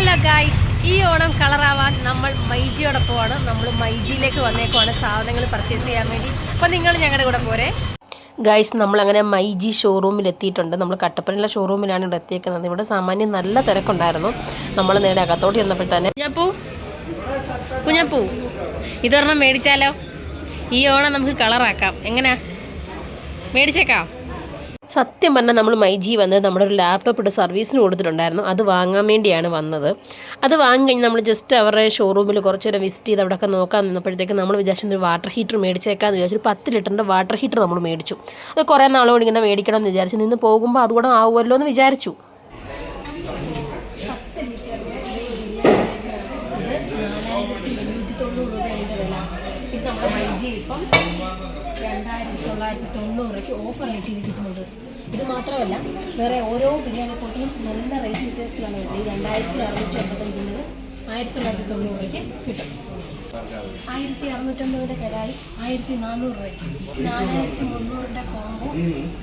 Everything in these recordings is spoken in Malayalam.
ഹലോ ഗായ്സ് ഈ ഓണം കളറാവാൻ നമ്മൾ മൈജിയോടൊപ്പമാണ്. നമ്മൾ മൈജിയിലേക്ക് വന്നേക്കുവാണ് സാധനങ്ങൾ പർച്ചേസ് ചെയ്യാൻ വേണ്ടി. അപ്പം നിങ്ങൾ ഞങ്ങളുടെ കൂടെ പോരെ. ഗായ്സ് നമ്മളങ്ങനെ മൈജി ഷോറൂമിൽ എത്തിയിട്ടുണ്ട്. നമ്മൾ കട്ടപ്പനയിലെ ഷോറൂമിലാണ് ഇവിടെ എത്തിയേക്കുന്നത്. ഇവിടെ സാമാന്യം നല്ല തിരക്കുണ്ടായിരുന്നു. നമ്മൾ നേരെ അകത്തോട്ട് ചെന്നപ്പോൾ തന്നെ കുഞ്ഞപ്പൂ. കുഞ്ഞപ്പൂ. ഇതൊരെണ്ണം മേടിച്ചാലോ? ഈ ഓണം നമുക്ക് കളറാക്കാം. എങ്ങനെയാ? മേടിച്ചേക്കാം. സത്യം പറഞ്ഞാൽ നമ്മൾ മൈജി വന്നത് നമ്മുടെ ഒരു ലാപ്ടോപ്പ് ഇട്ട് സർവീസിന് കൊടുത്തിട്ടുണ്ടായിരുന്നു. അത് വാങ്ങാൻ വേണ്ടിയാണ് വന്നത്. അത് വാങ്ങി നമ്മൾ ജസ്റ്റ് അവരുടെ ഷോറൂമിൽ കുറച്ച് നേരം വിസിറ്റ് ചെയ്ത് അവിടെയൊക്കെ നോക്കാൻ നിന്നപ്പോഴത്തേക്ക് നമ്മൾ വിചാരിച്ചു ഒരു വാട്ടർ ഹീറ്റർ മേടിച്ചേക്കാന്ന് വിചാരിച്ചു. ഒരു പത്ത് ലിറ്ററിന്റെ വാട്ടർ ഹീറ്റർ നമ്മൾ മേടിച്ചു. അത് കുറേ നാളുകൊണ്ട് ഇങ്ങനെ മേടിക്കണം എന്ന് വിചാരിച്ചു നിന്ന് പോകുമ്പോൾ അതുകൂടെ ആവുമല്ലോ എന്ന് വിചാരിച്ചു. ഇത് നമ്മുടെ മൈജി ഇപ്പം രണ്ടായിരത്തി തൊള്ളായിരത്തി തൊണ്ണൂറൊക്കെ ഓഫർ റേറ്റ് ചെയ്ത് കിട്ടുന്നുണ്ട്. ഇത് മാത്രമല്ല വേറെ ഓരോ ബിരിയാണി പോട്ടിനും നല്ല റേറ്റ് വ്യത്യാസത്തിലാണ് വരുന്നത്. ഈ രണ്ടായിരത്തി അറുന്നൂറ്റി അമ്പത്തഞ്ചിന് ആയിരത്തി തൊള്ളായിരത്തി തൊണ്ണൂറൊക്കെ കിട്ടും. ആയിരത്തി അറുന്നൂറ്റമ്പതിന്റെ കരായി ആയിരത്തി നാനൂറ് രൂപയ്ക്ക്. നാലായിരത്തി മുന്നൂറിന്റെ കോമ്പോ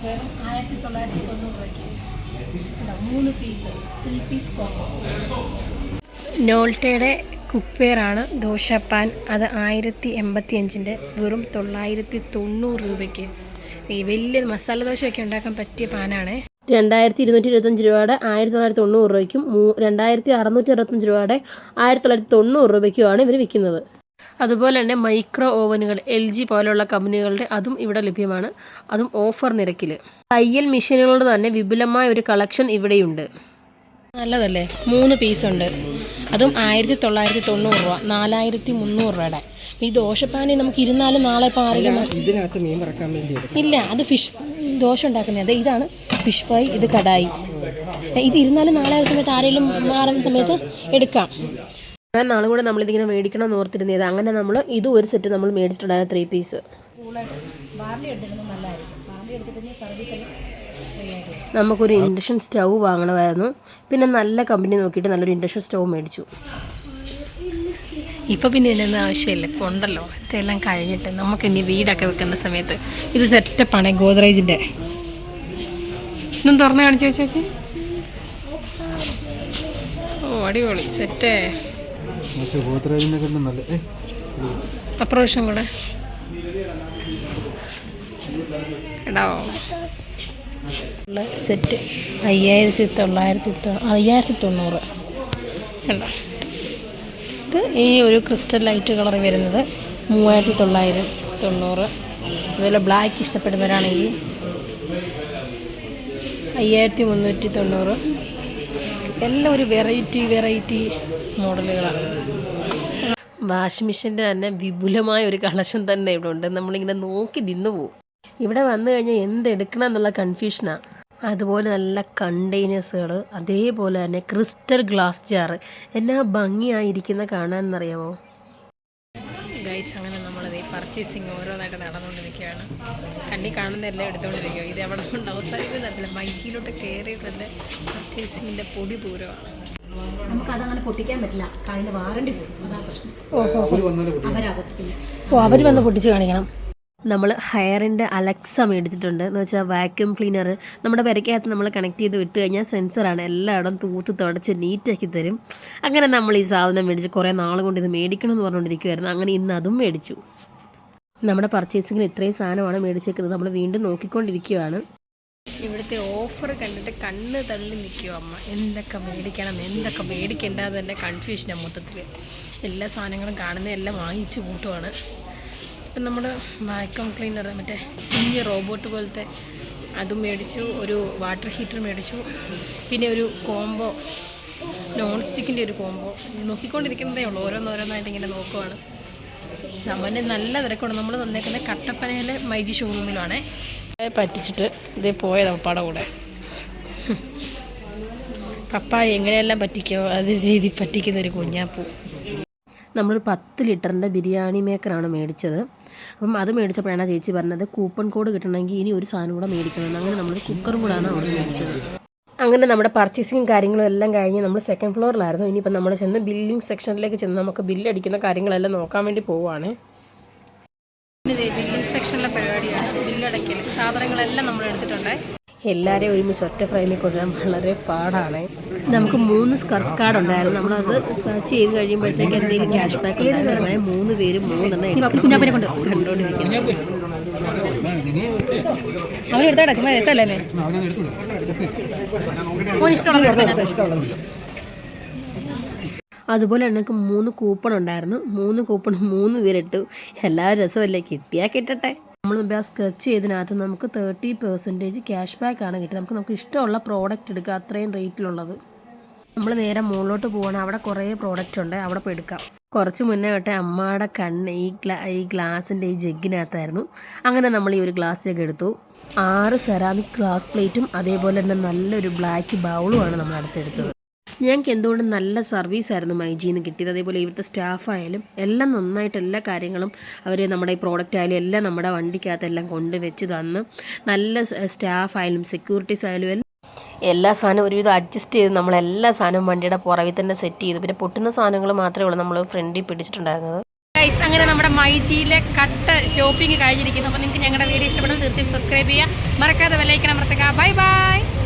വെറും ആയിരത്തി തൊള്ളായിരത്തി തൊണ്ണൂറ് രൂപയ്ക്ക്? മൂന്ന് പീസ് ത്രീ പീസ് കോമ്പോ നോൾട്ടയുടെ കുക്ക് വെയർ ആണ് ദോശപ്പാൻ. അത് ആയിരത്തി എൺപത്തി അഞ്ചിന്റെ വെറും തൊള്ളായിരത്തി തൊണ്ണൂറ് രൂപയ്ക്ക്. ഈ വലിയ മസാല ദോശയൊക്കെ ഉണ്ടാക്കാൻ പറ്റിയ പാനാണ്. രണ്ടായിരത്തി ഇരുന്നൂറ്റി ഇരുപത്തഞ്ച് രൂപയുടെ ആയിരത്തി തൊള്ളായിരത്തി തൊണ്ണൂറ് രൂപയ്ക്കും മൂ രണ്ടായിരത്തി അറുന്നൂറ്റി അറുപത്തഞ്ച് രൂപയുടെ ആയിരത്തി തൊള്ളായിരത്തി തൊണ്ണൂറ് രൂപയ്ക്കുമാണ് ഇവർ വിൽക്കുന്നത്. അതുപോലെ തന്നെ മൈക്രോ ഓവനുകൾ എൽ ജി പോലെയുള്ള കമ്പനികളുടെ അതും ഇവിടെ ലഭ്യമാണ്. അതും ഓഫർ നിരക്കിൽ തയ്യൽ മെഷീനുകളുടെ തന്നെ വിപുലമായ ഒരു കളക്ഷൻ ഇവിടെയുണ്ട്. നല്ലതല്ലേ? മൂന്ന് പീസുണ്ട്. അതും ആയിരത്തി തൊള്ളായിരത്തി തൊണ്ണൂറ് രൂപ നാലായിരത്തി മുന്നൂറ് രൂപയുടെ ഈ ദോശപ്പാനി നമുക്ക് ഇരുന്നാലും നാളെ ഇപ്പോൾ ആരെങ്കിലും ഇതിനകത്ത് മീൻ വറക്കാൻ വേണ്ടി ഇല്ല അത് ഫിഷ് ദോശ ഉണ്ടാക്കുന്നത്. അതെ ഇതാണ് ഫിഷ് ഫ്രൈ ഇത് കടായി. ഇത് ഇരുന്നാലും നാളെ ആ സമയത്ത് ആരെങ്കിലും മാറുന്ന സമയത്ത് എടുക്കാം. നാളെ നാളും കൂടെ നമ്മളിതിങ്ങനെ മേടിക്കണം എന്ന് ഓർത്തിരുന്നത്. അങ്ങനെ നമ്മൾ ഇത് ഒരു സെറ്റ് നമ്മൾ മേടിച്ചിട്ടുണ്ടായിരുന്നു ത്രീ പീസ് നമുക്കൊരു ഇൻഡക്ഷൻ സ്റ്റൗ വാങ്ങണമായിരുന്നു. പിന്നെ നല്ല കമ്പനി നോക്കിയിട്ട് നല്ലൊരു ഇൻഡക്ഷൻ സ്റ്റൗ മേടിച്ചു. ഇപ്പോൾ പിന്നെ ഇതിനൊന്നും ആവശ്യമില്ല. ഇപ്പോൾ ഉണ്ടല്ലോ. ഇതെല്ലാം കഴിഞ്ഞിട്ട് നമുക്ക് ഇനി വീടൊക്കെ വെക്കുന്ന സമയത്ത് ഇത് സെറ്റപ്പാണ് ഗോദ്രേജിന്റെ ഇന്നും തുറന്നു കാണിച്ചു ചേച്ചി? ഓ അടിപൊളി. സെറ്റേ അപ്രോഷം കൂടെ. ഇടാവോ ഉള്ള സെറ്റ് അയ്യായിരത്തി തൊള്ളായിരത്തി അയ്യായിരത്തി തൊണ്ണൂറ്. കണ്ടോ? ഇത് ഈ ഒരു ക്രിസ്റ്റൽ ലൈറ്റ് കളർ വരുന്നത് മൂവായിരത്തി തൊള്ളായിരം തൊണ്ണൂറ്. അതുപോലെ ബ്ലാക്ക് ഇഷ്ടപ്പെടുന്നവരാണെങ്കിൽ അയ്യായിരത്തി മുന്നൂറ്റി തൊണ്ണൂറ്. എല്ലാം ഒരു വെറൈറ്റി വെറൈറ്റി മോഡലുകളാണ്. വാഷിംഗ് മെഷീന്റെ തന്നെ വിപുലമായ ഒരു കളക്ഷൻ തന്നെ ഇവിടെ ഉണ്ട്. നമ്മളിങ്ങനെ നോക്കി നിന്ന് പോവും. ഇവിടെ വന്നു കഴിഞ്ഞാൽ എന്തെടുക്കണം എന്നുള്ള കൺഫ്യൂഷനാണ് അതുപോലെ നല്ല കണ്ടെയ്നേഴ്സുകൾ അതേപോലെ തന്നെ ക്രിസ്റ്റൽ ഗ്ലാസ് ജാർ എന്നാ ഭംഗിയായിരിക്കുന്ന കാണാമെന്നറിയാമോ ഗൈസ് അങ്ങനെ നമ്മളത് പർച്ചേസിങ് ഓരോന്നായിട്ട് നടന്നുകൊണ്ടിരിക്കുകയാണ്. കണ്ണി കാണുന്നതെല്ലാം എടുത്തുകൊണ്ടിരിക്കുക ഇത് എവിടെ കൊണ്ട് അവസാനിക്കുന്നില്ല മൈക്കിയിലോട്ട് കയറി തന്നെ പർച്ചേസിങ്ങിന്റെ പൊടി പൂരമാണ്. നമുക്ക് അതങ്ങനെ പൊട്ടിക്കാൻ പറ്റില്ല. അതിന് വാറണ്ടി പോകും അതാ പ്രശ്നം. ഓ അവർ വന്ന് പൊട്ടിച്ച് കാണിക്കണം. നമ്മൾ ഹെയറിന്റെ അലക്സ മേടിച്ചിട്ടുണ്ട്. എന്ന് വെച്ചാൽ വാക്യൂം ക്ലീനർ നമ്മുടെ പെരക്കകത്ത് നമ്മൾ കണക്ട് ചെയ്ത് വിട്ട് കഴിഞ്ഞാൽ സെൻസറാണ് എല്ലായിടം തൂത്ത് തുടച്ച് നീറ്റാക്കി തരും. അങ്ങനെ നമ്മൾ ഈ സാധനം മേടിച്ച് കുറേ നാൾ കൊണ്ട് ഇത് മേടിക്കണം എന്ന് പറഞ്ഞുകൊണ്ടിരിക്കുമായിരുന്നു അങ്ങനെ ഇന്ന് അതും മേടിച്ചു. നമ്മുടെ പർച്ചേസിങ്ങിന് ഇത്രയും സാധനമാണ് മേടിച്ചേക്കുന്നത്. നമ്മൾ വീണ്ടും നോക്കിക്കൊണ്ടിരിക്കുകയാണ് ഇവിടുത്തെ ഓഫർ കണ്ടിട്ട് കണ്ണ് തള്ളി നിൽക്കുക അമ്മ. എന്തൊക്കെ മേടിക്കണം എന്തൊക്കെ മേടിക്കേണ്ടത് തന്നെ കൺഫ്യൂഷനാണ് മൊത്തത്തിൽ എല്ലാ സാധനങ്ങളും കാണുന്ന എല്ലാം വാങ്ങിച്ച് കൂട്ടുവാണ്. ഇപ്പം നമ്മുടെ വാക്യൂം ക്ലീനർ മറ്റേ കുഞ്ഞ് റോബോട്ട് പോലത്തെ അതും മേടിച്ചു ഒരു വാട്ടർ ഹീറ്റർ മേടിച്ചു. പിന്നെ ഒരു കോംബോ നോൺ സ്റ്റിക്കിന്റെ ഒരു കോംബോ നോക്കിക്കൊണ്ടിരിക്കുന്നതേ ഉള്ളൂ. ഓരോന്നോരോന്നായിട്ട് ഇങ്ങനെ നോക്കുവാണ്. നമ്മന്റെ നല്ല തിരക്കുണ്ട്. നമ്മൾ തന്നേക്കുന്നത് കട്ടപ്പനയിലെ മൈജി ഷോറൂമിലാണേ പറ്റിച്ചിട്ട് ഇതേ പോയത് പപ്പയുടെ കൂടെ. പപ്പ എങ്ങനെയെല്ലാം പറ്റിക്കോ അത് രീതി പറ്റിക്കുന്ന ഒരു കുഞ്ഞാപ്പൂ. നമ്മൾ പത്ത് ലിറ്ററിന്റെ ബിരിയാണി മേക്കറാണ് മേടിച്ചത്. അപ്പം അത് മേടിച്ചപ്പോഴാണ് ചേച്ചി പറഞ്ഞത് കൂപ്പൺ കോഡ് കിട്ടണമെങ്കിൽ ഇനി ഒരു സാധനം കൂടെ മേടിക്കണം. അങ്ങനെ നമ്മൾ കുക്കറും കൂടാണ് അവിടെ മേടിച്ചത്. അങ്ങനെ നമ്മുടെ പർച്ചേസിങ്ങും കാര്യങ്ങളും എല്ലാം കഴിഞ്ഞ് നമ്മൾ സെക്കൻഡ് ഫ്ലോറിലായിരുന്നു ഇനിയിപ്പം നമ്മൾ ചെന്ന് ബില്ലിംഗ് സെക്ഷനിലേക്ക് ചെന്ന് നമുക്ക് ബില്ല് അടിക്കുന്ന കാര്യങ്ങളെല്ലാം നോക്കാൻ വേണ്ടി പോവുകയാണ് ബില്ലിംഗ് സെക്ഷനിലെ പരിപാടിയാണ്. ബില്ലടയ്ക്കൽ സാധനങ്ങളെല്ലാം നമ്മൾ എടുത്തിട്ടുണ്ട്. എല്ലാവരെയും ഒരുമിച്ച് ഒറ്റ ഫ്രെയിമിൽ കൊണ്ടുവരാൻ വളരെ പാടാണ്. നമുക്ക് മൂന്ന് സ്കർച്ച് കാർഡ് ഉണ്ടായിരുന്നു. നമ്മളത് സെർച്ച് ചെയ്ത് കഴിയുമ്പോഴത്തേക്ക് എന്തെങ്കിലും ക്യാഷ് ബാക്ക് ഉണ്ടായിരുന്നു. അങ്ങനെ മൂന്ന് പേരും മൂന്നെണ്ണം കുഞ്ഞാപ്പനെ കൊണ്ട് കണ്ടുകൊണ്ടിരിക്കുന്നു അവൻ ചുമ്മാ രസമല്ലേ അതുപോലെ എനിക്ക് മൂന്ന് കൂപ്പൺ ഉണ്ടായിരുന്നു. മൂന്ന് കൂപ്പൺ മൂന്ന് പേരിട്ടു. എല്ലാ രസമല്ലേ? കിട്ടിയാ കിട്ടട്ടെ. നമ്മൾ മുമ്പ് ആ സ്കെച്ച് ചെയ്തതിനകത്ത് നമുക്ക് തേർട്ടി പെർസെന്റേജ് ക്യാഷ് ബാക്ക് ആണ് കിട്ടിയത്. നമുക്ക് നമുക്ക് ഇഷ്ടമുള്ള പ്രോഡക്റ്റ് എടുക്കുക അത്രയും റേറ്റിലുള്ളത് നമ്മൾ നേരെ മുകളിലോട്ട് പോകണം അവിടെ കുറേ പ്രോഡക്റ്റ് ഉണ്ട്. അവിടെ പോയി എടുക്കാം. കുറച്ച് മുന്നേ തൊട്ടേ അമ്മയുടെ കണ്ണ് ഈ ഗ്ലാ ഈ ഗ്ലാസിന്റെ ഈ ജഗ്ഗിനകത്തായിരുന്നു. അങ്ങനെ നമ്മൾ ഈ ഒരു ഗ്ലാസ് ജഗ് എടുത്തു. ആറ് സെറാമിക് ഗ്ലാസ് പ്ലേറ്റും അതേപോലെ തന്നെ നല്ലൊരു ബ്ലാക്ക് ബൗളുമാണ് നമ്മൾ അടുത്തെടുത്തത്. ഞങ്ങൾക്ക് എന്തുകൊണ്ട് നല്ല സർവീസ് ആയിരുന്നു മൈജിന്ന് കിട്ടിയത്? അതേപോലെ ഇവിടുത്തെ സ്റ്റാഫായാലും എല്ലാം നന്നായിട്ട് എല്ലാ കാര്യങ്ങളും അവർ നമ്മുടെ ഈ പ്രോഡക്റ്റ് ആയാലും എല്ലാം നമ്മുടെ വണ്ടിക്കകത്ത് എല്ലാം കൊണ്ടുവച്ച് തന്ന് നല്ല സ്റ്റാഫായാലും സെക്യൂരിറ്റീസ് ആയാലും എല്ലാം എല്ലാ സാധനവും ഒരുവിധം അഡ്ജസ്റ്റ് ചെയ്ത് നമ്മൾ എല്ലാ സാധനവും വണ്ടിയുടെ പുറകിൽ തന്നെ സെറ്റ് ചെയ്തു. പിന്നെ പൊട്ടുന്ന സാധനങ്ങൾ മാത്രമേ ഉള്ളൂ. നമ്മൾ ഫ്രണ്ടിൽ പിടിച്ചിട്ടുണ്ടായിരുന്നത്. ഗൈസ് അങ്ങനെ നമ്മുടെ മൈജിയിലെ കട്ട് ഷോപ്പിംഗ് കഴിഞ്ഞിരിക്കുന്നു. അപ്പോൾ നിങ്ങൾക്ക് ഞങ്ങളുടെ വീഡിയോ ഇഷ്ടപ്പെട്ടാൽ തീർച്ചയായും സബ്സ്ക്രൈബ് ചെയ്യുക. മറക്കാതെ വിലയിക്കണം അമർത്തുക. Bye bye